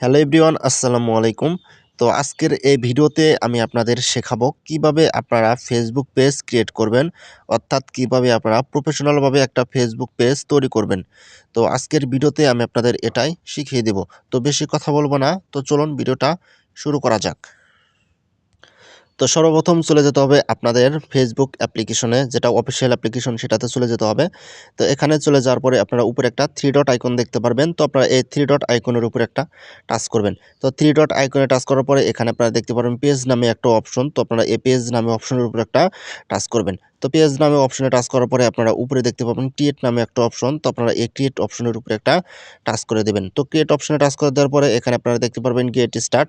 Hello everyone, আসসালামু আলাইকুম। তো আজকের এই ভিডিওতে আমি আপনাদের শেখাবো কীভাবে আপনারা ফেসবুক পেজ ক্রিয়েট করবেন, অর্থাৎ কীভাবে আপনারা প্রফেশনালভাবে একটা ফেসবুক পেজ তৈরি করবেন। তো আজকের ভিডিওতে আমি আপনাদের এটাই শিখিয়ে দেব। তো বেশি কথা বলব না, তো চলুন ভিডিওটা শুরু করা যাক। তো সর্বপ্রথম চলে যেতে হবে আপনাদের ফেসবুক অ্যাপ্লিকেশনে যেটা অফিসিয়াল অ্যাপ্লিকেশন সেটাতে চলে যেতে হবে। তো এখানে চলে যাওয়ার পরে আপনারা উপরে একটা থ্রি ডট আইকন দেখতে পারবেন। তো আপনারা এই থ্রি ডট আইকনের উপরে একটা টাচ করবেন। তো থ্রি ডট আইকনে টাচ করার পরে এখানে আপনারা দেখতে পারবেন পেজ নামে একটা অপশন তো আপনারা এই পেজ নামে অপশনের উপরে একটা টাচ করবেন। তো পেজ নামে অপশনে টাচ করার পরে আপনারা উপরে দেখতে পাবেন ক্রিয়েট নামে একটা অপশন তো আপনারা এই ক্রিয়েট অপশনের উপরে একটা টাচ করে দেবেন। তো ক্রিয়েট অপশনে টাচ করে দেওয়ার পরে এখানে আপনারা দেখতে পারবেন গেট স্টার্ট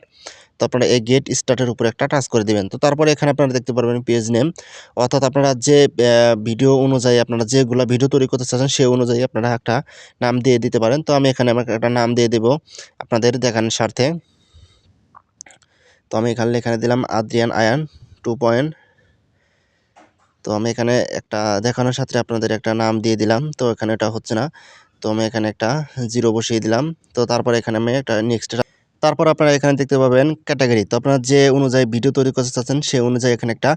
তো আপনারা এই গেট স্টার্টের উপরে একটা টাচ করে দেবেন। তো তারপরে এখানে আপনারা দেখতে পারবেন পেজ নেম অর্থাৎ আপনারা যে ভিডিও অনুযায়ী আপনারা যেগুলো ভিডিও তৈরি করতে চাচ্ছেন সেই অনুযায়ী আপনারা একটা নাম দিয়ে দিতে পারেন। তো আমি এখানে আমাকে একটা নাম দিয়ে দেব আপনাদের দেখানোর স্বার্থে। তো আমি এখানে এখানে দিলাম আদ্রিয়ান আয়ান টু পয়েন্ট তো আমি এখানে একটা দেখানোর সাথে আপনাদের একটা নাম দিয়ে দিলাম। তো এখানে এটা হচ্ছে না। তো আমি এখানে একটা জিরো বসিয়ে দিলাম। তো তারপরে এখানে আমি একটা নেক্সট তারপর আপনারা এখানে দেখতে পাবেন ক্যাটাগরি। তো আপনারা যে অনুযায়ী ভিডিও তৈরি করতে চাচ্ছেন সেই অনুযায়ী এখানে একটা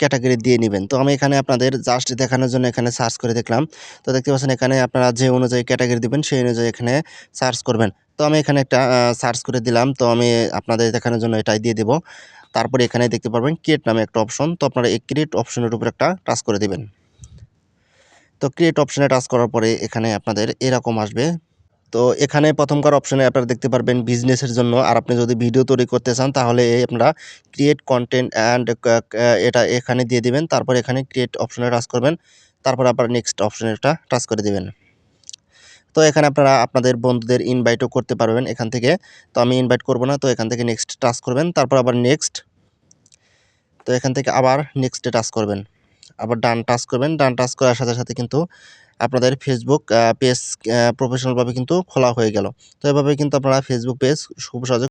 ক্যাটাগরি দিয়ে নেবেন। তো আমি এখানে আপনাদের জাস্ট দেখানোর জন্য এখানে সার্চ করে দেখলাম। তো দেখতে পাচ্ছেন এখানে আপনারা যে অনুযায়ী ক্যাটাগরি দেবেন, সেই অনুযায়ী এখানে সার্চ করবেন। তো আমি এখানে একটা সার্চ করে দিলাম। তো আমি আপনাদের দেখানোর জন্য এটাই দিয়ে দেবো। তারপরে এখানে দেখতে পারবেন ক্রিয়েট নামে একটা অপশন। তো আপনারা এই ক্রিয়েট অপশনের উপর একটা টাচ করে দেবেন। তো ক্রিয়েট অপশনে টাচ করার পরে এখানে আপনাদের এরকম আসবে। তো এখানে প্রথমকার অপশনে আপনারা দেখতে পারবেন বিজনেসের জন্য। আর আপনি যদি ভিডিও তৈরি করতে চান, তাহলে আপনারা ক্রিয়েট কন্টেন্ট অ্যান্ড এটা এখানে দিয়ে দিবেন। তারপর এখানে ক্রিয়েট অপশনে টাচ করবেন। তারপর আবার নেক্সট অপশনে একটা টাচ করে দেবেন। তো এখানে আপনারা আপনাদের বন্ধুদের ইনভাইটও করতে পারবেন এখান থেকে। তো আমি ইনভাইট করব না, তো এখান থেকে নেক্সট টাচ করবেন। তারপর আবার নেক্সট তো এখান থেকে আবার নেক্সটে টাচ করবেন। আবার ডান টাচ করবেন, ডান টাচ করার সাথে সাথে কিন্তু আপনাদের ফেসবুক পেজ প্রফেশনালভাবে কিন্তু খোলা হয়ে গেল। তো এভাবে কিন্তু আপনারা ফেসবুক পেজ খুব সহজে